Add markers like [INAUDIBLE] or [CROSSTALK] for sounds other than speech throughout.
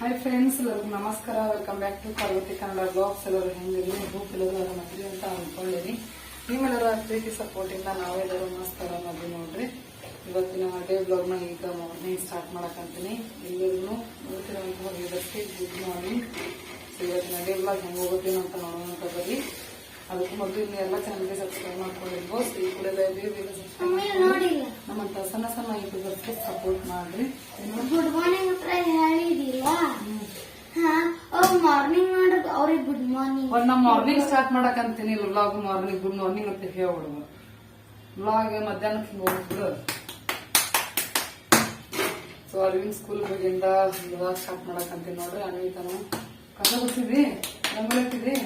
Hi friends ಎಲ್ಲರಿಗೂ ನಮಸ್ಕಾರ. Welcome back to Parvathi Kannada blogs ಎಲ್ಲರೂ ಹೆಂಗಿರಿ? ಹೋಪ್ ಎಲ್ಲರೂ ಆರಾಮದ್ರಿ ಅಂತ ಅನ್ಕೊಂಡಿರಿ. ನೀವೆಲ್ಲರೂ ಪ್ರೀತಿ ಸಪೋರ್ಟಿಂದ ನಾವೆಲ್ಲರೂ ನಮಸ್ಕಾರ ಆರಾಮದ್ರಿ ನೋಡ್ರಿ. ಇವತ್ತಿನ ಡೇ ಬ್ಲಾಗ್ನ ಈಗ ಮಾರ್ನಿಂಗ್ ಸ್ಟಾರ್ಟ್ ಮಾಡಕ್ಕಂತೀನಿ ಎಲ್ಲರೂ ಗೊತ್ತಿರುವಂತಹ ವ್ಯವಸ್ಥೆ ಗುಡ್ ಮಾರ್ನಿಂಗ್ ಇವತ್ತಿನ ಡೇ ಬ್ಲಾಗ್ ಹೆಂಗೆ ಹೋಗುತ್ತೇನೋ ಅಂತ ನೋಡೋಣ ಬರ್ರಿ ಅದಕ್ಕೂ ಮೊದಲು ಇನ್ನು ಎಲ್ಲ ಚಾನಲ್ಗೆ ಸಬ್ಸ್ಕ್ರೈಬ್ ಮಾಡ್ಕೊಂಡಿರ್ಬೋದು ಈ ಕೂಡ ಬೇಗ ಬೇಗ ಸಬ್ಸ್ಕ್ರೈಬ್ ನೋಡಿಲ್ಲ. ನಮ್ಮಂತ ಸಣ್ಣ ಸಣ್ಣ ಯೂಟ್ಯೂಬರ್ಸ್ಗೆ ಸಪೋರ್ಟ್ ಮಾಡ್ರಿ. ಗುಡ್ ಮಾರ್ನಿಂಗ್ ಹತ್ರ ಹೇಳಿದಿಲ್ಲ ಮಾರ್ನಿಂಗ್ ಮಾಡಿದ್ ಅವ್ರಿಗೆ ಗುಡ್ ಮಾರ್ನಿಂಗ್. ಒಂದ್ ನಾ ಮಾರ್ನಿಂಗ್ ಸ್ಟಾರ್ಟ್ ಮಾಡಕ್ ಅಂತೀನಿ. ವ್ಲಾಗ್ ಮಾರ್ನಿಂಗ್ ಗುಡ್ ಮಾರ್ನಿಂಗ್ ಅಂತ ಹೇಳ್ಬಿಡುವ ವ್ಲಾಗ್ ಮಧ್ಯಾಹ್ನಕ್ಕೆ ಹಿಂಗ್ ಹೋಗ್ಬಿಡು ಸೊ ಅರವಿಂದ್ ಸ್ಕೂಲ್ ಬಗ್ಗೆಯಿಂದ ವ್ಲಾಗ್ ಸ್ಟಾರ್ಟ್ ಮಾಡಕ್ ಅಂತೀನಿ ನೋಡ್ರಿ. ಅನ್ವಿತಾನು ಕಸ ಗುಡಿಸಿದ್ರಿ ರಂಗೋಲಿ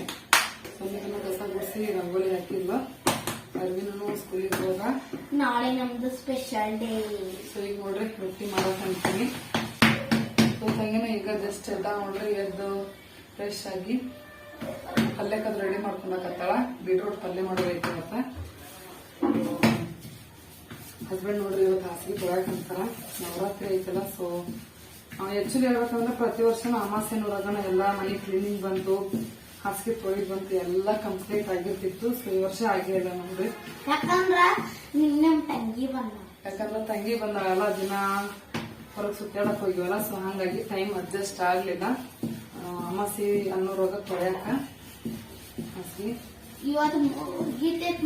ಸುಮ್ಮನೆ ಕಸ ಗುಡಿಸಿ ರಂಗೋಲಿ ಹಾಕಿದ್ಲು ಅರ್ವಿನೂ ಸ್ಕೂಲಿಗೆ ಹೋಗ ನಾಳೆ ನಮ್ದು ಸ್ಪೆಷಲ್ ಡೇ ಸೊ ಈಗ ನೋಡ್ರಿ ರೊಟ್ಟಿ ಮಾಡಕ್ ಅಂತೀನಿ. ಸೊ ತಂಗಿನ ಈಗ ಜಸ್ಟ್ ಎಲ್ಲ ನೋಡ್ರಿ ಎದ್ದು ಫ್ರೆಶ್ ಆಗಿ ಪಲ್ಯಕ್ಕದ್ ರೆಡಿ ಮಾಡ್ಕೊಂಡಾಕತ್ತಾಳ ಬೀಟ್ರೋಟ್ ಪಲ್ಯ ಮಾಡೋದೈತಿ ಇವತ್ತ. ಹಸ್ಬೆಂಡ್ ನೋಡ್ರಿ ಇವತ್ತು ಹಾಸಿಗೆ ತೊಳಕ್ ಅಂತಾರ. ನವರಾತ್ರಿ ಐತಲ್ಲ ಸೊ ಆಕ್ಚುಲಿ ಹೇಳ್ಬೇಕಂದ್ರೆ ಪ್ರತಿ ವರ್ಷ ಅಮಾಸೆ ನೋಡೋದನ್ನ ಎಲ್ಲ ಮನೆ ಕ್ಲೀನಿಂಗ್ ಬಂತು. ಹಾಸಿಗೆ ಕೋವಿಡ್ ಬಂತು ಎಲ್ಲ ಕಂಪ್ಲೀಟ್ ಆಗಿರ್ತಿತ್ತು. ಸೊ ಈ ವರ್ಷ ಆಗಿಲ್ಲ ನಮ್ದು. ಯಾಕಂದ್ರ ನಿನ್ನ ತಂಗಿ ಬಂದ. ಯಾಕಂದ್ರೆ ತಂಗಿ ಬಂದಾಳಲ್ಲ ದಿನ ಹೊರಗೆ ಸುತ್ತಾಡಕ್ ಹೋಗಿವಲ್ಲ ಸೊ ಹಂಗಾಗಿ ಟೈಮ್ ಅಡ್ಜಸ್ಟ್ ಆಗ್ಲಿಲ್ಲ. ಅಮಾಸಿ ಅನ್ನೋ ರೋಗ ತೊಳೆಯಕ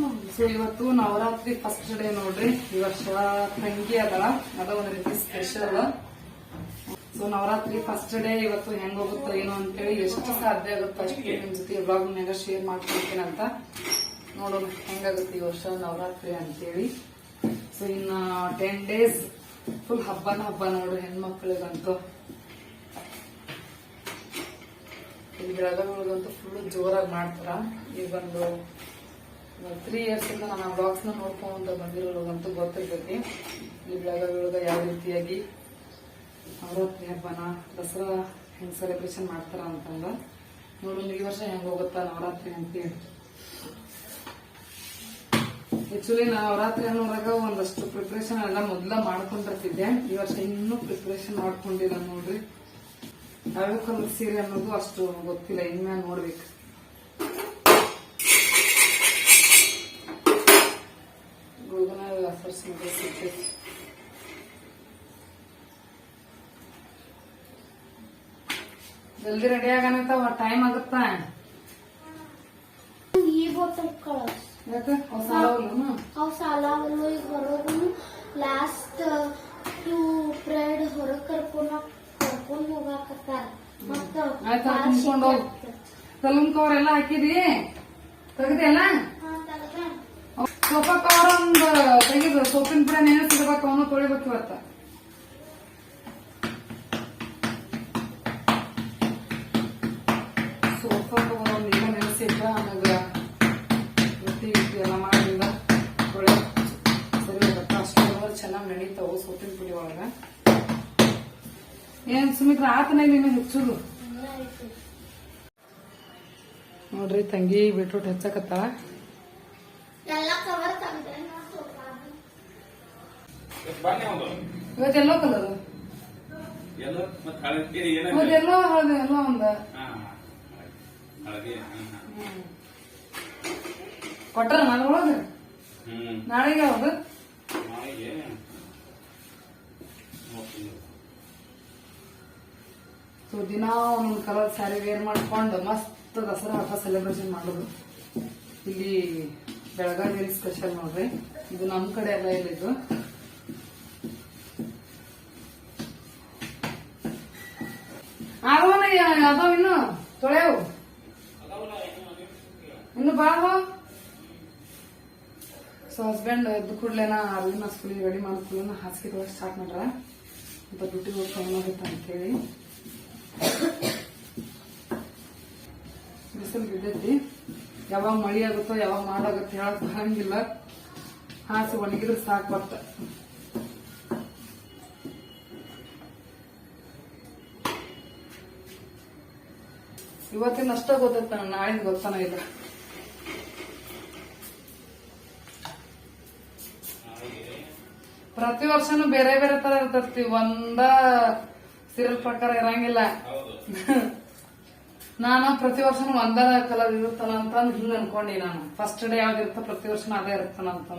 ಮಮ್ಮಿ ಸೊ ಇವತ್ತು ನವರಾತ್ರಿ ಫಸ್ಟ್ ಡೇ ನೋಡ್ರಿ. ಈ ವರ್ಷ ತಂಗಿ ಅದಳ ಅದ ಒಂದ್ ರೀತಿ special so Navratri first day ಇವತ್ತು ಹೆಂಗ್ ಹೋಗುತ್ತೋ ಏನೋ ಅಂತೇಳಿ ಎಷ್ಟು ಸಾಧ್ಯ ಆಗುತ್ತೋ ಅಷ್ಟು ನಿಮ್ ಜೊತೆ ಬ್ಲಾಗ್ನಾಗ ಶೇರ್ ಮಾಡ್ಕೊಳ್ತೀನಿ ಅಂತ ನೋಡೋಣ ಹೆಂಗಾಗುತ್ತೆ ಈ ವರ್ಷ ನವರಾತ್ರಿ ಅಂತೇಳಿ. ಸೊ ಇನ್ನ ಟೆನ್ ಡೇಸ್ ಫುಲ್ ಹಬ್ಬನ ಹಬ್ಬ ನೋಡ್ರಿ ಹೆಣ್ಮಕ್ಳಿಗಂತೂ. ಇಲ್ಲಿ ಬೆಳಗಾವಿಗಂತೂ ಫುಲ್ ಜೋರಾಗಿ ಮಾಡ್ತಾರ. ಈಗ ಒಂದು ತ್ರೀ ಇಯರ್ಸ್ ಇಂದ ನಾನು ಬ್ಲಾಗ್ಸ್ನ ನೋಡ್ಕೊಂಡು ಬಂದಿರೋರ್ಗಂತೂ ಗೊತ್ತಿರ್ತೈತಿ. ಇಲ್ಲಿ ಬೆಳಗಾವಿ ಯಾವ ರೀತಿಯಾಗಿ ನವರಾತ್ರಿ ಹಬ್ಬನ ದಸರಾ ಹೆಂಗ್ ಸೆಲೆಬ್ರೇಷನ್ ಮಾಡ್ತಾರ ಅಂತಂದ. ನೋಡೋಣ ಈ ವರ್ಷ ಹೆಂಗ್ ಹೋಗುತ್ತಾ ನವರಾತ್ರಿ ಅಂತೇಳಿ. ಆಕ್ಚುಲಿ ನವರಾತ್ರಿ ಅನ್ನೋರಾಗ ಒಂದಷ್ಟು ಪ್ರಿಪ್ರೇಷನ್ ಎಲ್ಲ ಮೊದ್ಲ ಮಾಡ್ಕೊಂಡಿರ್ತಿದ್ದೆ. ಈ ವರ್ಷ ಇನ್ನೂ ಪ್ರಿಪ್ರೇಷನ್ ಮಾಡ್ಕೊಂಡಿಲ್ಲ ನೋಡ್ರಿ. ಯಾವ ಕಲರ್ ಸೀರೆ ಅನ್ನೋದು ಅಷ್ಟು ಗೊತ್ತಿಲ್ಲ ಇನ್ಮ್ಯಾಲ ನೋಡ್ಬೇಕು. ಗೋಧನ ಜಲ್ದಿ ರೆಡಿ ಆಗನಂತ ಟೈಮ್ ಆಗುತ್ತಾ. ಯಾಕ ಹೊಸ ಅವ್ ಈಗ ಹೊರಗೂ ಲಾಸ್ಟ್ ಇವು ಪ್ರೇಡ್ ಹೊರಗ್ ಕರ್ಕೊಂಡ್ ಕರ್ಕೊಂಡ್ ಹೋಗಾಕತ್ತಾರ. ಮತ್ತ ಆಯ್ತಾ ತುಂಬ್ಕೊಂಡು ಹೋಗು. ಸಲೂನ್ ಕವರ್ ಎಲ್ಲ ಹಾಕಿದಿ? ತೆಗ್ದೆಲ್ಲ ಸೋಫಾ ಕವರ್ ಒಂದು ತೆಗಿದು ಸೋಪಿನ ಪುಡ ನೆನೆಸಿಡ್ಬೇಕು ಅವನು ತೊಳಿಬೇಕು ಇವತ್ತ. ಚೆನ್ನಾಗಿ ಸೊಪ್ಪಿನ ಸೋಪಿನ ಪುಡಿ ಒಳಗ. ಏನ್ ಸುಮಿತ್ರ ಆತನ ನೀನು ಹೆಚ್ಚುದು ನೋಡ್ರಿ ತಂಗಿ ಬೀಟ್ರೂಟ್ ಹೆಚ್ಚಕತ್ತಾಳ. ಎಲ್ಲ ಕವರ್ ತಂದ್ರೆ ಬನ್ನಿ ಒಂದು ಇವತ್ತು ಎಲ್ಲೋ ಕಲರ್ ಎಲ್ಲೋ ಹಳದಿ ಎಲ್ಲೋ ಒಂದ. ಕೊಟ್ರ ಮನೊಳಗ ಹ್ಮ್. ನಾಳೆಗೆ ಯಾವ್ದು ನಾಳೆಗೆ ನೋಡ್ತೀನಿ. ಸೊ ದಿನ ಒಂದೊಂದು ಕಲರ್ ಸ್ಯಾರಿ ವೇರ್ ಮಾಡ್ಕೊಂಡು ಮಸ್ತ್ ದಸರಾ ಹಬ್ಬ ಸೆಲೆಬ್ರೇಷನ್ ಮಾಡೋದು. ಇಲ್ಲಿ ಬೆಳಗಾವಿಯಲ್ಲಿ ಸ್ಪೆಷಲ್ ನೋಡ್ರಿ. ಇದು ನಮ್ಮ ಕಡೆ ಎಲ್ಲ ಇಲ್ಲಿದ್ದು ಅದಾವ ಇನ್ನು? ತೊಳೆವು ಇನ್ನು ಬಾವ ಸೊ ಹಸ್ಬೆಂಡ್ ಎದ್ದು ಕೂಡ್ಲೇನ ಅಲ್ಲಿನ ಸ್ಕೂಲಿಗೆ ರೆಡಿ ಮಾಡ್ಕೊಳ್ಳೋಣ ಹಾಸಿಗೆ ಸ್ಟಾರ್ಟ್ ಮಾಡ್ರ. ಅಂತ ಡ್ಯೂಟಿಗೆ ಹೋಗಿ ಅಂತ ಅಂತೇಳಿ ಯಾವಾಗ ಮಳಿ ಆಗುತ್ತೋ, ಯಾವಾಗ ಮಾಡಾಗುತ್ತೋ ಹೇಳಕ್ ಬರಂಗಿಲ್ಲ. ಹಾಸಿ ಒಣಗಿದ್ರೆ ಸಾಕು ಬರ್ತ ಇವತ್ತಿನ ಅಷ್ಟ ಗೊತ್ತೈತ ನಾಳಿನ ಗೊತ್ತಾನ ಇಲ್ಲ. ಪ್ರತಿ ವರ್ಷನೂ ಬೇರೆ ಬೇರೆ ತರ ಇರ್ತೈತಿ, ಒಂದ ಸೀರಿಯಲ್ ಪ್ರಕಾರ ಇರಂಗಿಲ್ಲ. ನಾನು ಪ್ರತಿ ವರ್ಷನೂ ಒಂದೇ ಕಲರ್ ಇರುತ್ತಲ್ಲ ಅಂತ ಹಿಂಗ ಅನ್ಕೊಂಡಿ ನಾನು. ಫಸ್ಟ್ ಡೇ ಯಾವ್ದಿರುತ್ತ ಪ್ರತಿ ವರ್ಷ ಅದೇ ಇರುತ್ತಲ್ಲ ಅಂತ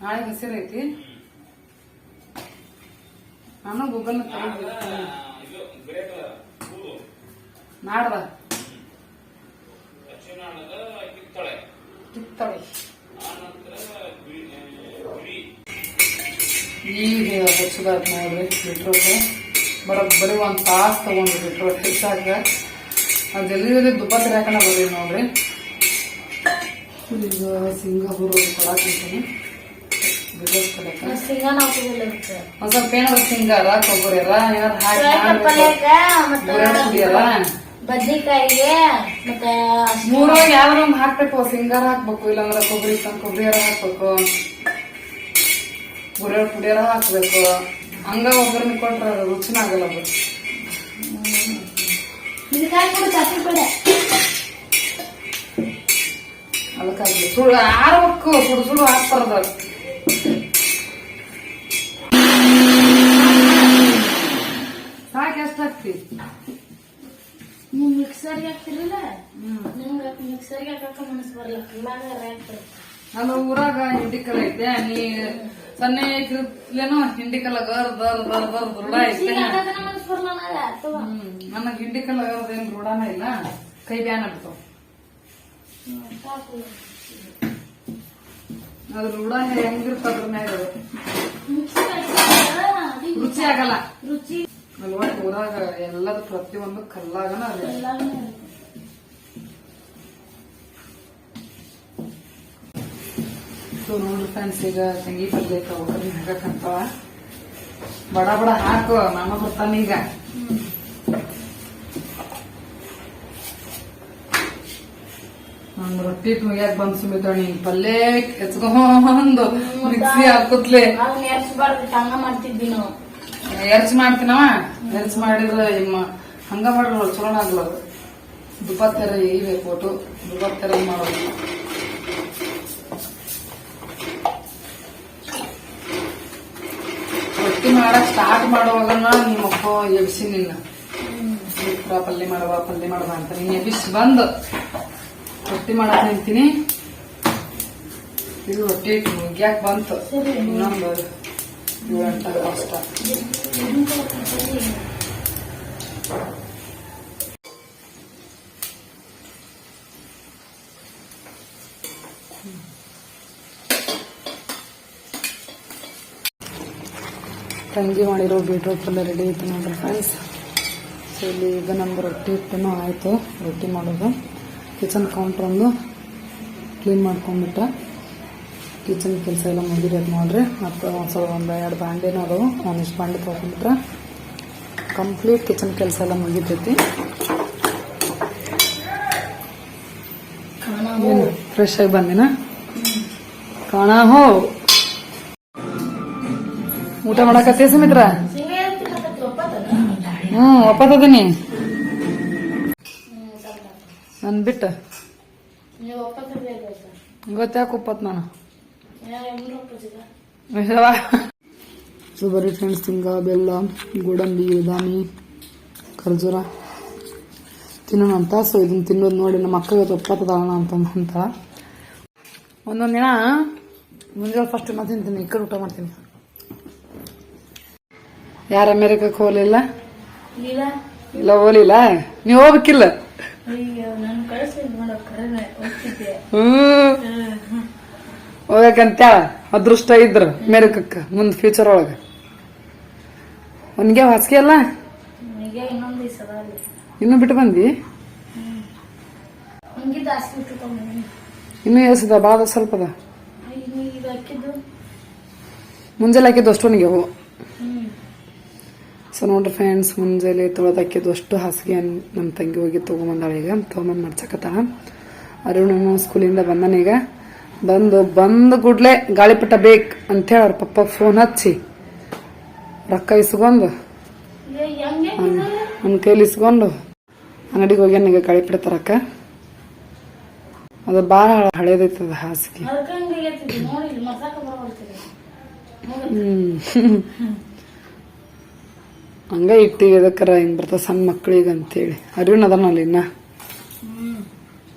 ನಾಳೆ ಹೆಸರು ಐತಿ ನಾನು ಗೂಗಲ್ ನಾಡ್ದ? ಕಿತ್ತಳೆ. ಈಗ ಹಚ್ಚದಾತ್ ನೋಡ್ರಿ ಬಿಟ್ರೋಟ್ ಬರೋಬ್ಬರಿ ಒಂದ್ ತಾಸ್ ತಗೊಂಡ್ರಿ ಬಿಟ್ರೋಟ್ ಹೆಚ್ಚಾಕ ಜಲ್ದಿ ಜಲ್ದಿ ತುಪ್ಪ ಹಾಕಣ ಬರ್ರಿ ನೋಡ್ರಿ. ಈಗ ಕೊಡಾಕಿರ್ತೀನಿ. ಒಂದ್ ಸ್ವಲ್ಪ ಏನಾದ್ರು ಸಿಂಗಾರ ಕೊಬ್ಬರಿ ಅಲ್ಲ ಏನಾದ್ರು ಮತ್ತೆ ಬದ್ನಿಕಾಯಿಗೆ ಮೂರು ಯಾವ್ದಾರ ಹಾಕ್ಬೇಕು ಸಿಂಗಾರ ಹಾಕ್ಬೇಕು ಇಲ್ಲಾಂದ್ರೆ ಕೊಬ್ಬರಿ ತಂದ್ ಕೊಬ್ಬರಿಯಾರ ಹಾಕ್ಬೇಕು. ಗುರಿಯರ್ ಪುಡಿಯಾರ ಹಾಕ್ಬೇಕು. ಹಂಗ ಒಬ್ಬರನ್ನ ಕೊಟ್ರ ಅದು ರುಚಿನ ಆಗಲ್ಲ ಅದು ಇದಕ್ಕಾಗಿ ಕೂಡ ಚಟ್ನಿ ಪಲ್ಯ ಅದಕ್ಕಾಗ್ಲಿ ಸುಳ್ಳು ಆರ್ಬೇಕು ಸುಡು ಸುಡು ಹಾಕ್ಬಾರ್ದು ಸಾಕು ಎಷ್ಟು ಹಾಕ್ತಿ ನೀವು ಮಿಕ್ಸರ್ಗೆ ಹಾಕ್ತಿರಲ್ಲ ನಿಮ್ಗೆ ಮಿಕ್ಸರ್ಗೆ ಹಾಕಕ್ಕ ಮನಸ್ಸು ಬರಲ್ಲ ಇಲ್ಲಾಂದ್ರೆ ನಮ್ಮ ಊರಾಗ ಹಿಂಡಿಕಲ್ ಐತೆ ನೀ ಸಣ್ಣ ಇಕ್ಲೇನೋ ಹಿಂಡಿಕಲ್ ಗರ್ ಬರ್ ಬರ್ ಬರ್ ದೃಢ ಐತೆ ಹ್ಮ್. ನನಗ್ ಹಿಂಡಿಕಲ್ ಏನ್ ರೂಢಾನ ಇಲ್ಲ. ಕೈ ಬ್ಯಾನ್ ಆಗ್ತಾವ ಅದು ಅದ್ರ ರೂಢ ಹೆಂಗಿರ್ತದ ಅದ್ರ ಮ್ಯಾಗ ರುಚಿ ಆಗಲ್ಲ. ರುಚಿ ಅಲ್ವಾ ಊರಾಗ ಎಲ್ಲದ ಪ್ರತಿಯೊಂದು ಕಲ್ಲಾಗನ ಅದೇ. ಸೊ ನೋಡ್ರಿ ಫ್ರೆಂಡ್ಸ್ ಈಗ ತಂಗಿ ಬರ್ಬೇಕ ಹಾಕಕ್ಕಂತವ ಬಡ ಬಡ ಹಾಕು ನಾನು ಬರ್ತಾನೆ ಈಗ. ರೊಟ್ಟಿ ಮುಗಿಯಾಕ ಬಂದ್ ಸುಮಿತ ಪಲ್ಲೆ ಪಲ್ಯ ಎಚ್ಕೊಂಡ್ ಮಿಕ್ಸಿ ಹಾಕುತ್ಲೆ ಎರ್ಚ್ ಮಾಡ್ತೀನವ? ಎರ್ಚ್ ಮಾಡಿದ್ರ ಹಂಗ ಮಾಡ್ರ ಚಲೋ ಆಗ್ಲ ದುಪ್ಪತ್ತರ ಇಬೇಕು ಒಟ್ಟು ದುಪ್ಪತ್ತರ ಮಾಡೋದು ರೊಟ್ಟಿ ಮಾಡಕ್ ಸ್ಟಾರ್ಟ್ ಮಾಡುವಾಗ ನಿಮ್ಮ ಅಪ್ಪ ಎಬ್ಸಿ ನಿನ್ನ ಪಲ್ಯ ಮಾಡುವ ಪಲ್ಯ ಮಾಡುವ ಅಂತ ನೀನ್ ಎಬ್ಬಿಸಿ ಬಂದು ರೊಟ್ಟಿ ಮಾಡಕ್ ನಿಂತೀನಿ. ಇದು ರೊಟ್ಟಿ ಮುಗ್ಯಾಕ್ ಬಂತು. ಇನ್ನೊಂದು ಏಳು ಗಂಟೆ ಅಷ್ಟ. ತಂಗಿ ಮಾಡಿರೋ ಬೀಟ್ರೂಟ್ ಪಲ್ಯ ರೆಡಿ ಐತೆ ನೋಡ್ರಿ ಫ್ರೆಂಡ್ಸ್ ಸೊ ಇಲ್ಲಿ ಈಗ ನಮ್ದು ರೊಟ್ಟಿ ಹಿಟ್ಟನು ಆಯಿತು. ರೊಟ್ಟಿ ಮಾಡೋದು. ಕಿಚನ್ ಕೌಂಟ್ರ್ ಒಂದು ಕ್ಲೀನ್ ಮಾಡ್ಕೊಂಡ್ಬಿಟ್ಟ. ಕಿಚನ್ ಕೆಲಸ ಎಲ್ಲ ಮುಗಿದಿರೋದು ನೋಡ್ರಿ. ಮತ್ತು ಒಂದು ಸ್ವಲ್ಪ ಒಂದು ಎರಡು ಬಾಂಡೆನೂ ಅದಾವು. ಒಂದಿಷ್ಟು ಬಾಂಡೆ ತೊಗೊಂಡ್ಬಿಟ್ರೆ ಕಂಪ್ಲೀಟ್ ಕಿಚನ್ ಕೆಲಸ ಎಲ್ಲ ಮುಗಿತೈತಿ ಫ್ರೆಶ್ ಆಗಿ ಬಂದಿನ? ಕಾಣ ಹೋ ಊಟ ಮಾಡಕತ್ತೀಯ ಸುಮಿತ್ರ? ಹ್ಮ್ ಒಪ್ಪತ್ತದೀನಿ ನನ್ ಬಿಟ್ಟು. ಗೊತ್ತಾಕ ಒಪ್ಪತ್ ನಾನು. ಸೊ ಬರೀ ಫ್ರೆಂಡ್ಸ್ ತಿಂಗ, ಬೆಲ್ಲ, ಗೋಡಂಬಿ ಬಾದಾಮಿ ಖರ್ಜೂರ. ತಿನ್ನೋಣ ಅಂತ. ಸೊ ಇದನ್ನ ತಿನ್ನೋದು ನೋಡಿ ನಮ್ಮ ಅಕ್ಕ ಇವತ್ತು ಒಪ್ಪತ್ತದಾಳ ಅಂತ ಅಂತ ಒಂದೊಂದು ದಿನ, ಮುಂಜಾನೆ ಫಸ್ಟ್ ಮತ್ತೆ ತಿಂತೀನಿ, ಈ ಕಡೆ ಊಟ ಮಾಡ್ತೀನಿ. ಯಾರ ಅಮೇರಿಕಕ್ಕೆ ಹೋಲಿಲ್ಲ ಇಲ್ಲ. ಹೋಗ್ಲಿಲ್ಲ ನೀವು ಹೋಗ್ಬೇಕಿಲ್ಲ? ಹೋಗ್ತಿದ್ದೆ. ಅದೃಷ್ಟ ಇದ್ರ ಅಮೆರಿಕಕ್ಕೆ ಮುಂದ್ ಫ್ಯೂಚರ್ ಒಳಗ. ಒನ್ಗೆ ಹಾಸಿಗೆ ಅಲ್ಲ? ಇನ್ನು ಬಿಟ್ಟು ಬಂದಿ ಇನ್ನು ಎಸದ ಬಾದ ಸ್ವಲ್ಪದ ಮುಂಜಾನೆ ಹಾಕಿದ್ದು ಅಷ್ಟೊನಿಗೆ ಹೋಗು ಹ್ಮ್ ಸೊ ನೋಡ್ರಿ ಫ್ರೆಂಡ್ಸ್ ಮುಂಜಾನೆ ತೊಳೆದು ಹಾಕಿದ್ದು ಅಷ್ಟು ಹಾಸಿಗೆ ನಮ್ಮ ತಂಗಿ ಹೋಗಿ ತೊಗೊಂಬಂದಾಳ ಈಗ. ತೊಗೊಂಬಂದು ಮಡ್ಸಕತ್ತಾಳ. ಅರುಣನು ಸ್ಕೂಲಿಂದ ಬಂದನೀಗ ಈಗ. ಬಂದು ಬಂದು ಗುಡ್ಲೆ ಗಾಳಿಪಟ ಬೇಕು ಅಂತೇಳಿ ಅವ್ರ ಪಪ್ಪ ಫೋನ್ ಹಚ್ಚಿ ರೊಕ್ಕ ಇಸ್ಕೊಂಡು ನನ್ನ ಕೈಲಿ ಇಸ್ಕೊಂಡು ಅಂಗಡಿಗೆ ಹೋಗ್ಯಾನ ಈಗ ಗಾಳಿಪಟ ತರಕ. ಅದು ಭಾಳ ಹಳೇದೈತೆ ಅದು ಹಾಸಿಗೆ ಅದಕ್ಕೆ [LAUGHS] ಹಂಗ ಇಟ್ಟಿಗೆ ಅದಕ್ಕರ ಹಿಂಗ್ ಬರ್ತದ ಸಣ್ಣ ಮಕ್ಕಳಿಗೆ ಅಂತೇಳಿ ಅರಿವಿನ ಅದನಲ್ಲಿ ಇನ್ನ.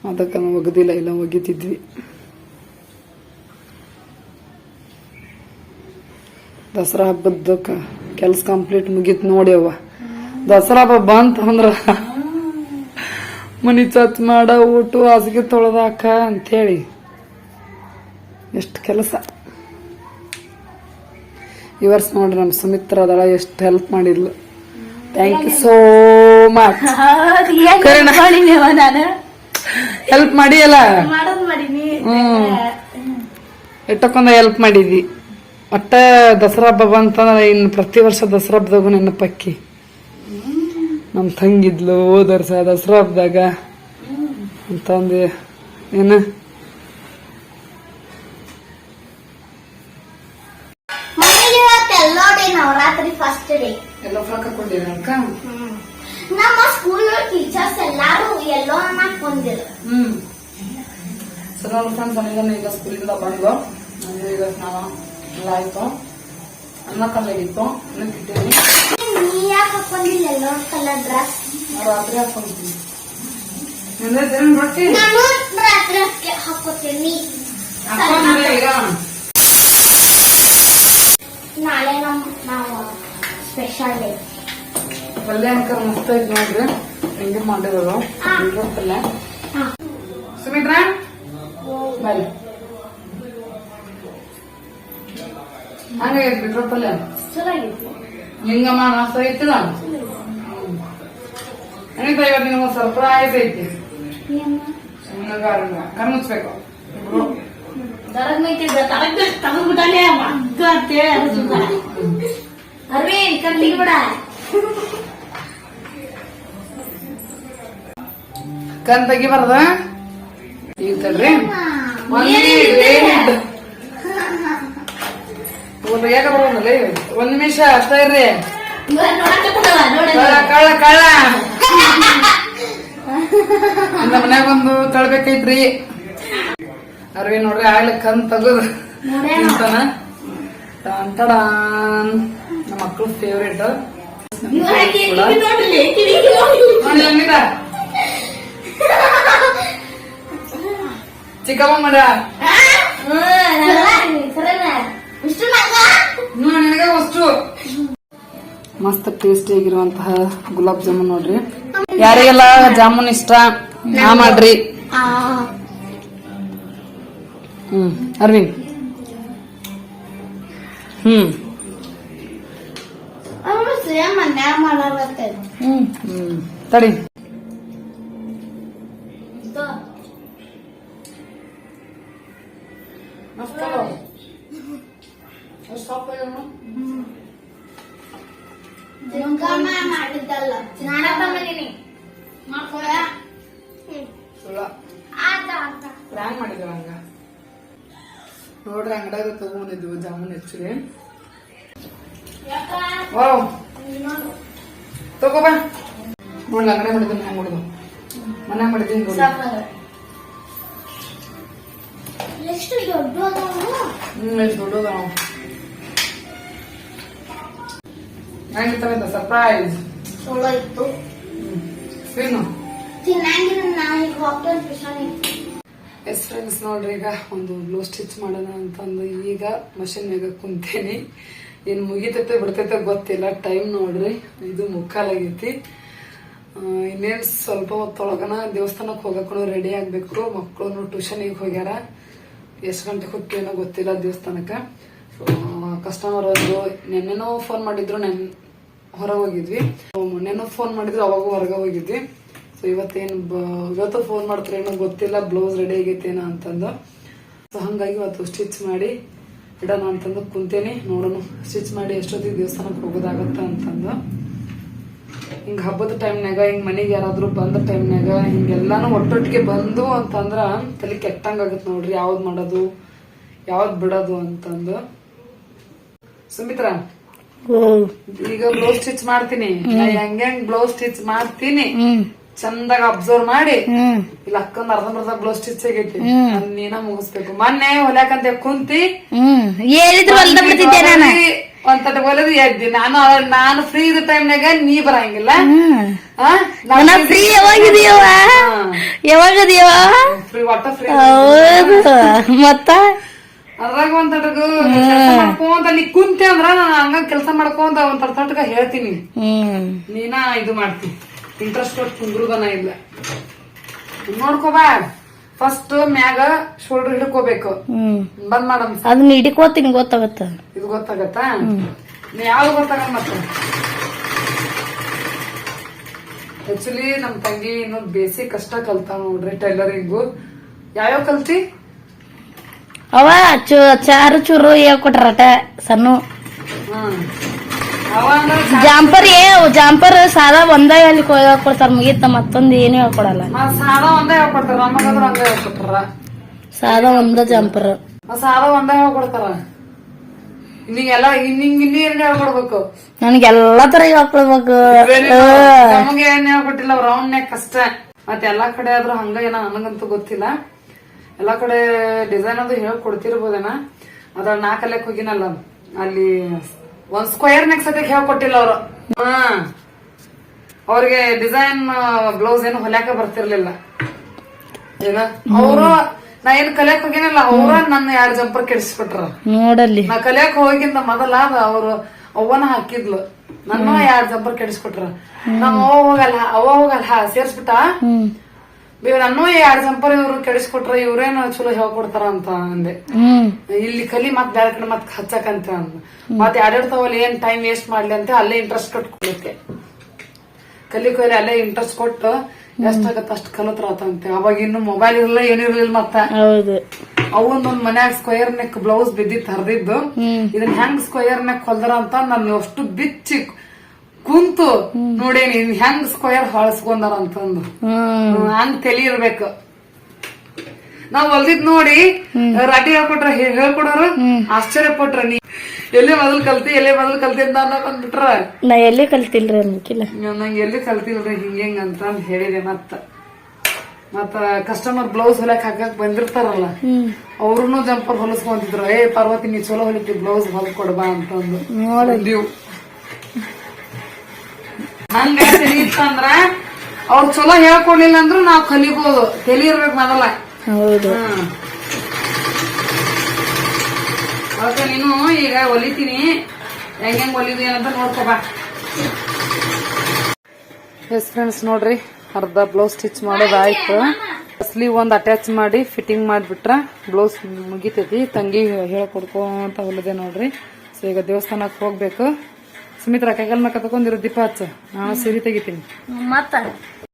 ಅದಕ್ಕ ಒಗದಿಲ್ಲ, ಇಲ್ಲ ಒಗಿತಿದ್ವಿ. ದಸರಾ ಹಬ್ಬದ ಕೆಲಸ ಕಂಪ್ಲೀಟ್ ಮುಗೀತು ನೋಡಿ ಅವ್ವ. ದಸರಾ ಹಬ್ಬ ಬಂತ ಅಂದ್ರ ಮನಿ ಚತ್ ಮಾಡ, ಊಟ, ಹಾಸಿಗೆ ತೊಳೆದಾಕ ಅಂತೇಳಿ. ಎಷ್ಟು ಕೆಲಸ. ಈ ವರ್ಷ ನೋಡ್ರಿ ನಮ್ಮ ಸುಮಿತ್ರ ಅದಳ ಎಷ್ಟು ಹೆಲ್ಪ್ ಮಾಡಿದ್ಲು. Thank you so much? ನಾನು? ಹೆಲ್ಪ್ ಮಾಡಿ ಅಲ್ಲ ಹ್ಮ್. ಹೆಲ್ಪ್ ಮಾಡಿದ್ವಿ ಒಟ್ಟ ದಸರಾ ಹಬ್ಬ ಬಂತಂದ್ರೆ ಇನ್ನು ಪ್ರತಿ ವರ್ಷ ದಸರಾ ಹಬ್ಬದಾಗು ನೆನಪಕ್ಕಿ ನಮ್ ತಂಗಿದ್ಲು ಹೋದ ವರ್ಷ ದಸರಾ ಹಬ್ಬದಾಗ. ಅಂತಂದು ಏನ? Navratri first day. ಫ್ರಾಕ್ ಹಾಕೊಂಡಿರಕ್ಕ ನಮ್ಮ ಸ್ಕೂಲ್ ಟೀಚರ್ಸ್ ಎಲ್ಲಾರು ಎಲ್ಲೋ ಹಾಕೊಂಡಿರು ಹ್ಮ್ ಸೊ ನಮ್ಮ ಫ್ರೆಂಡ್ಸ್ ಮನೆಗೆ ಈಗ ಸ್ಕೂಲಿಂದ ಬಂದು ನಾನು ಈಗ ಸ್ನಾನ ಎಲ್ಲ ಆಯ್ತು ಅನ್ನ ಕಲ್ಲಾಗಿತ್ತು ನೀ ಯಾಕೆ ಹಾಕೊಂಡಿಲ್ಲ ಎಲ್ಲೋ ಕಲರ್ ಡ್ರೆಸ್ ರಾತ್ರಿ ಹಾಕೊಂಡಿದ್ದೀನಿ ರೊಟ್ಟಿ ನಾನು ರಾತ್ರಿ ಹಾಕೋತೀನಿ ಹಾಕೊಂಡ್ರೆ ಈಗ ನಾಳೆ ನಮ್ಮ ನಾವು ಸ್ಪೆಷಲ್ ಪಲ್ಯ ಅಂಕರ್ ಮಸ್ತ್ ಐತಿ ನೋಡ್ರಿ. ಹೆಂಗೆ ಮಾಡಿರೋದು. ಬೀಟ್ರೋಟ್ ಪಲ್ಯ ಸುಮಿತ್ರಾ? ಬನ್ನಿ. ಹಂಗಾಗೈತಿ ಬೀಟ್ರೋಟ್ ಪಲ್ಯ ಹಿಂಗ ಸುಮ್ಮನೆ ಐತಿಲ್ಲ? ನನಗೆ ಇವತ್ತು ನಿಮ್ಗೆ ಸರ್ಪ್ರೈಸ್ ಐತಿ. ಕಣ್ಣು ಮುಚ್ಬೇಕು. ಇಬ್ರು ಅರವಿಂದ್ ಕಣ್ಣಿಗೆ ಬಿಡ ಕಣ್ ತೆಗಿಬಾರ್ದ ಈಗ ತಡ್ರಿ ಒಂದು ಯಾಕೆ ಬರೋದಲ್ಲ ಒಂದ್ ನಿಮಿಷ ಅಷ್ಟೇ ಇರ್ರಿ. ಕಳ್ಳ ಕಳ್ಳ ಕಳ್ಳ ನಮ್ಮ ಮನ್ಯಾಗ ಒಂದು ಕಳ್ಬೇಕೈತ್ರಿ ಅರ್ವಿ ನೋಡ್ರಿ ಆಗ್ಲಿ ಕಣ್ ತೆಗದು. ಟಡಾನ್. ನಮ್ಮ ಮಕ್ಕಳು ಫೇವ್ರೇಟ್ ಚಿಕ್ಕಮ್ಮ ಮಡ ನನಗೆ ಅಷ್ಟು. ಮಸ್ತ್ ಟೇಸ್ಟಿ ಆಗಿರುವಂತಹ ಗುಲಾಬ್ ಜಾಮೂನ್ ನೋಡ್ರಿ. ಯಾರಿಗೆಲ್ಲ ಜಾಮೂನ್ ಇಷ್ಟ ನಾ ಮಾಡ್ರಿ. ಹ್ಮ್ ಅರವಿಂದ್. ಹ್ಮ್. ತಡಿ. ಹಂಗ ನೋಡಿ. ಎಷ್ಟು ದೊಡ್ಡ ಎಷ್ಟು ಸರ್ಪ್ರೈಸ್ ಚಲೋ ಇತ್ತು. ಏನು? ತಿನ್ನಂಗಿಲ್ಲ ನಾವು ಈಗ ಹೋಗ್ತೇವೆ ಸ್ಪೆಷಲ್ ಎಸ್ ಫ್ರೆಂಡ್ಸ್ ನೋಡ್ರಿ ಈಗ ಒಂದು ಬ್ಲೌಸ್ ಸ್ಟಿಚ್ ಮಾಡೋಣ ಅಂತಂದು ಈಗ ಮಷಿನ್ ಮ್ಯಾಗ ಕುಂತೇನಿ. ಏನ್ ಮುಗಿತೈತೆ ಬಿಡ್ತೈತೆ ಗೊತ್ತಿಲ್ಲ. ಟೈಮ್ ನೋಡ್ರಿ ಇದು ಮುಕ್ಕಾಲಾಗೈತಿ. ಇನ್ನೇನ್ ಸ್ವಲ್ಪ ಹೊತ್ತೊಳಗನ ದೇವಸ್ಥಾನಕ್ಕೆ ಹೋಗಕ್ಕೂ ರೆಡಿ ಆಗ್ಬೇಕು ಮಕ್ಕಳು ಟ್ಯೂಷನಿಗೆ ಹೋಗ್ಯಾರ. ಎಷ್ಟು ಗಂಟೆಗೆ ಹೋಗ್ತೀವೋ ಗೊತ್ತಿಲ್ಲ ದೇವಸ್ಥಾನಕ್ಕೆ. ಕಸ್ಟಮರ್ ಅವರು ನೆನ್ನೆನೋ ಫೋನ್ ಮಾಡಿದ್ರು, ನೆನ್ ಹೊರಗೆ ಹೋಗಿದ್ವಿ. ಮೊನ್ನೆನೋ ಫೋನ್ ಮಾಡಿದ್ರು, ಅವಾಗ ಹೊರಗೆ ಹೋಗಿದ್ವಿ. ಸೊ ಇವತ್ತೇನು ಇವತ್ತು ಫೋನ್ ಮಾಡ್ತಾರೆ ಏನೋ ಗೊತ್ತಿಲ್ಲ ಬ್ಲೌಸ್ ರೆಡಿ ಆಗೈತೇನೋ ಅಂತಂದು. ಸೊ ಹಂಗಾಗಿ ಇವತ್ತು ಸ್ಟಿಚ್ ಮಾಡಿ ಇಡೋಣ ಅಂತಂದು ಕುಂತೇನಿ. ನೋಡೋಣ ಸ್ಟಿಚ್ ಮಾಡಿ ಎಷ್ಟೊತ್ತಿಗೆ ದೇವಸ್ಥಾನಕ್ಕೆ ಹೋಗೋದಾಗತ್ತ ಅಂತಂದು. ಹಿಂಗ ಹಬ್ಬದ ಟೈಮ್ನಾಗ ಹಿಂಗ ಮನೆಗೆ ಯಾರಾದ್ರೂ ಬಂದ ಟೈಮ್ನಾಗ ಹಿಂಗೆಲ್ಲಾನು ಒಟ್ಟೊಟ್ಟಿಗೆ ಬಂದು ಅಂತಂದ್ರ ತಲೆ ಕೆಟ್ಟಂಗ ಆಗುತ್ತೆ ನೋಡ್ರಿ. ಯಾವ್ದ್ ಮಾಡೋದು ಯಾವ್ದ್ ಬಿಡೋದು ಅಂತಂದು. ಸುಮಿತ್ರ ಈಗ ಬ್ಲೌಸ್ ಸ್ಟಿಚ್ ಮಾಡ್ತೀನಿ. ಹೆಂಗ್ ಹೆಂಗ್ ಬ್ಲೌಸ್ ಸ್ಟಿಚ್ ಮಾಡ್ತೀನಿ? ಚಂದಾಗ ಅಬ್ಸರ್ವ್ ಮಾಡಿ. ಇಲ್ಲ ಅಕ್ಕಂದ್ ಅರ್ಧಂಬರ್ಧ ಬ್ಲೌಸ್ ಸ್ಟಿಚ್ ಆಗೈತಿ. ನೀನ ಮುಗಿಸ್ಬೇಕು. ಮೊನ್ನೆ ಹೊಲ್ಯಾಕಂತ ಕುಂತಿ. ಒಂದ್ ತಟ ಎದ್ದಿ ನಾನು ನಾನು ಫ್ರೀ ಇದ್ದ ಟೈಮ್ನಾಗ ನೀ ಬರಂಗಿಲ್ಲ. ಫ್ರೀ ಯಾವಾಗಿದೀಯವ ಯಾವಾಗಿದೀಯವ ಫ್ರೀ ಒಟ್ಟ ಫ್ರೀ ಹೌದು. ಮತ್ತ? ಅದ್ರಾಗ ಒಂದ್ ತಟಗ ಮಾಡ್ಕೊಂತ ನೀ ಕುಂತೆ ಅಂದ್ರ ನಾನು ಹಂಗ ಕೆಲಸ ಮಾಡ್ಕೊಂತ ಒಂದ್ ತಟ ಹೇಳ್ತೀನಿ. ನೀನಾ ಇದು ಮಾಡ್ತಿ. ಇಂಟ್ರೆಸ್ಟ್ ಕೊಟ್ಟು ಕುಂದ್ರುದನ ಇಲ್ಲ. ನೋಡ್ಕೋಬಾ ಫಸ್ಟ್ ಮ್ಯಾಗ ಶೋಲ್ಡರ್ ಹಿಡ್ಕೋಬೇಕು. ಬಂದ್ ಮಾಡಮ್ ಅದನ್ನ ಹಿಡಿಕೋತೀನಿ ಗೊತ್ತಾಗತ್ತ. ಇದು ಗೊತ್ತಾಗತ್ತ? ಯಾವ್ದು ಗೊತ್ತಾಗಲ್ಲ ಮತ್ತೆ? ಆಕ್ಚುಲಿ ನಮ್ ತಂಗಿ ಇನ್ನು ಬೇಸಿಕ್ ಕಷ್ಟ ಕಲ್ತಾವ ನೋಡ್ರಿ ಟೈಲರಿಂಗು ಯಾವ್ಯಾವ ಕಲ್ತಿ? ಅವ ಚು ಚಾರು ಚೂರು ಹೇಳ್ಕೊಟ್ರಟ ಸಣ್ಣ. ಹ್ಮ್. ಜಾಂಪರ್ ಏ ಜಾಂಪರ್ ಸಾದಾ ಒಂದೇ ಅಲ್ಲಿ ಕೊಡ್ತಾರ ಮುಗೀತ ಮತ್ತೊಂದು ಏನು ಹೇಳ್ಕೊಡಲ್ಲ. ಸಾಲ ಸಾದಾ ಒಂದೇ ಹೇಳ್ಕೊಡ್ತಾರ ನಮಗಾದ್ರ ಒಂದೇ ಹೇಳ್ಕೊಟ್ಟಾರ ಸಾದಾ ಒಂದ ಜಾಂಪರ್. ಸಾದಾ ಒಂದೇ ಹೇಳ್ಕೊಡ್ತಾರ. ನಿಂಗೆಲ್ಲ ಇನ್ನಿ ಏನ್ ಹೇಳ್ಕೊಡ್ಬೇಕು. ನನ್ಗೆ ಎಲ್ಲಾ ತರ ಹೇಳ್ಕೊಡ್ಬೇಕು. ನಮಗೆ ಏನ್ ಹೇಳ್ಕೊಟ್ಟಿಲ್ಲ ರೌಂಡ್ ನೆಕ್ ಅಷ್ಟ. ಮತ್ತೆ ಎಲ್ಲಾ ಕಡೆ ಆದ್ರೂ ಹಂಗ ಏನ ನನಗಂತೂ ಗೊತ್ತಿಲ್ಲ. ಎಲ್ಲಾ ಕಡೆ ಡಿಸೈನ್ ಅದು ಹೇಳ್ಕೊಡ್ತಿರ್ಬೋದೇನ. ಅದ್ರ ನಾಕಲ್ಲೇ ಹೋಗಿನಲ್ಲ ಅಲ್ಲಿ ಒಂದ್ ಸ್ಕ್ವೇರ್ ನೆಕ್ ಸದ್ಯಕ್ಕೆ ಹೇಳ್ಕೊಟ್ಟಿಲ್ಲ ಅವ್ರು. ಹಾ. ಅವ್ರಿಗೆ ಡಿಸೈನ್ ಬ್ಲೌಸ್ ಏನು ಹೊಲ್ಯಾಕ ಬರ್ತಿರ್ಲಿಲ್ಲ. ಏನ ಅವರು ನಾ ಏನ್ ಕಲಿಯಕ್ ಹೋಗಿನಲ್ಲ ಅವ್ರ ನನ್ನ ಎರಡ್ ಜಂಪರ್ ಕೆಡಿಸ್ಬಿಟ್ರ. ನೋಡಲ್ಲಿ. ನಾ ಕಲಿಯಕ್ ಹೋಗಿಂದ ಮೊದಲ ಅವ್ರು ಅವ್ವನ ಹಾಕಿದ್ಲು. ನನ್ನ ಎರಡ್ ಜಂಪರ್ ಕೆಡಿಸ್ಬಿಟ್ರ. ನಮ್ಮ ಅವ್ವ ಹೋಗಲ್ಲ ಅವ್ವ ಹೋಗಲ್ಲ ಸೇರ್ಸ್ಬಿಟ್ಟ? ಇವ್ ನನ್ನೂ ಎರಡ್ ಸಂಪರ್ ಇವ್ರು ಕೆಡಿಸ್ಕೊಟ್ರ ಇವ್ರೇನು ಚಲೋ ಹೇಳ್ಕೊಡ್ತಾರ ಅಂತ ಅಂದೆ ಇಲ್ಲಿ ಕಲಿ ಮತ್ ಬೇರೆ ಕಡೆ ಮತ್ ಹಚ್ಚಕಂತ ಅಂದ. ಮತ್ ಎರಡೆರಡು ತವಲ್ ಏನ್ ಟೈಮ್ ವೇಸ್ಟ್ ಮಾಡ್ಲಿ ಅಂತ ಅಲ್ಲೇ ಇಂಟ್ರೆಸ್ಟ್ ಕೊಟ್ಕೊಳಕ್ಕೆ. ಕಲಿ ಕೊಯ್ಲಿ ಅಲ್ಲೇ ಇಂಟ್ರೆಸ್ಟ್ ಕೊಟ್ಟು ಎಷ್ಟಾಗತ್ತ ಅಷ್ಟ್ ಕಲತ್ರ ಆತಂತೆ ಅವಾಗ ಇನ್ನು ಮೊಬೈಲ್ ಇರಲಿಲ್ಲ ಏನಿರ್ಲಿಲ್ಲ ಮತ್ತ ಅವೊಂದೊಂದ್ ಮನ್ಯಾಗ ಸ್ಕ್ವೇರ್ ನೆಕ್ ಬ್ಲೌಸ್ ಬಿದ್ದಿತ್ತು ಹರಿದಿದ್ದು. ಇದನ್ನ ಹೆಂಗ್ ಸ್ಕ್ವೇರ್ ನೆಕ್ ಹೊಲ್ದಾರ ಅಂತ ನಾನು ಅಷ್ಟು ಬಿಚ್ಚಿ ಕುಂತು ನೋಡೇನಿ ಹೆಂಗ್ ಸ್ಕ್ವೇರ್ ಹೊಳಸ್ಕೊಂಡಾರ ಅಂತಂದು. ಹಂಗ್ ತಲಿ ಇರ್ಬೇಕು. ನಾವ್ ಹೊಲ್ದಿದ್ ನೋಡಿ ರಾಟಿ ಹೇಳ್ಕೊಟ್ರ ಹೇಳ್ಕೊಡೋರು ಆಶ್ಚರ್ಯ ಪಟ್ರ. ನೀ ಎಲ್ಲೇ ಮೊದಲ್ ಕಲ್ತಿ ಎಲ್ಲೇ ಮೊದಲ್ ಕಲ್ತಿ ಅಂತ ಅನ್ನ ಬಂದ್ಬಿಟ್ರ. ನಾ ಎಲ್ಲೇ ಕಲ್ತಿಲ್ರಿ ಅನ್ಕಿಲ್ಲ ನಂಗೆ ಎಲ್ಲಿ ಕಲ್ತಿಲ್ರಿ ಹಿಂಗ ಹಿಂಗ ಅಂತ ಹೇಳಿದೆ ಮತ್ತ. ಮತ್ತ ಕಸ್ಟಮರ್ ಬ್ಲೌಸ್ ಹೊಲಕ್ ಹಾಕಕ್ ಬಂದಿರ್ತಾರಲ್ಲ ಅವ್ರು ಅವ್ರುನು ಜಂಪರ್ ಹೊಲಸ್ಕೊಂತಿದ್ರು. ಏ ಪಾರ್ವತಿ ನೀ ಚಲೋ ಹೊಲಿತಿ ಬ್ಲೌಸ್ ಹೊಲ್ಕೊಡ್ಬಾ ಕೊಡ್ಬಾ ಅಂತಂದು. ಹಂಗ ತಿಳಿಯಿತ್ತಂದ್ರ ಅವ್ರು ಚಲೋ ಹೇಳ್ಕೊಡ್ಲಿಲ್ಲ ಅಂದ್ರು ನಾವ್ ಕಲಿಬೋದು. ತಲಿ ಇರ್ಬೇಕು ಮೊದಲ. ಹೌದು. ಹ್ಮ್. ಅದಕ್ಕೆ ನೀನು ಈಗ ಒಲಿತೀನಿ. ಹೆಂಗ್ ಹೆಂಗ್ ಒಲಿದು ಏನಂತ ನೋಡ್ಕೊಬಾ ಎಸ್ ಫ್ರೆಂಡ್ಸ್ ನೋಡ್ರಿ ಅರ್ಧ ಬ್ಲೌಸ್ ಸ್ಟಿಚ್ ಮಾಡೋದಾಯ್ತು. ಸ್ಲೀವ್ ಒಂದ್ ಅಟ್ಯಾಚ್ ಮಾಡಿ ಫಿಟ್ಟಿಂಗ್ ಮಾಡಿಬಿಟ್ರ ಬ್ಲೌಸ್ ಮುಗಿತೈತಿ. ತಂಗಿ ಹೇಳ್ಕೊಡ್ಕೊಂತ ಹೊಲಿದೆ ನೋಡ್ರಿ. ಸೊ ಈಗ ದೇವಸ್ಥಾನಕ್ಕೆ ಹೋಗ್ಬೇಕು. ಸುಮಿತ್ರ ಕೈಗಲ್ ಮಕ್ಕ ತಗೊಂಡಿರೋ ದೀಪ ಹಚ್ಚ. ನಾನು ಸೀರೆ ತೆಗಿತೀನಿ. ಮತ್ತ?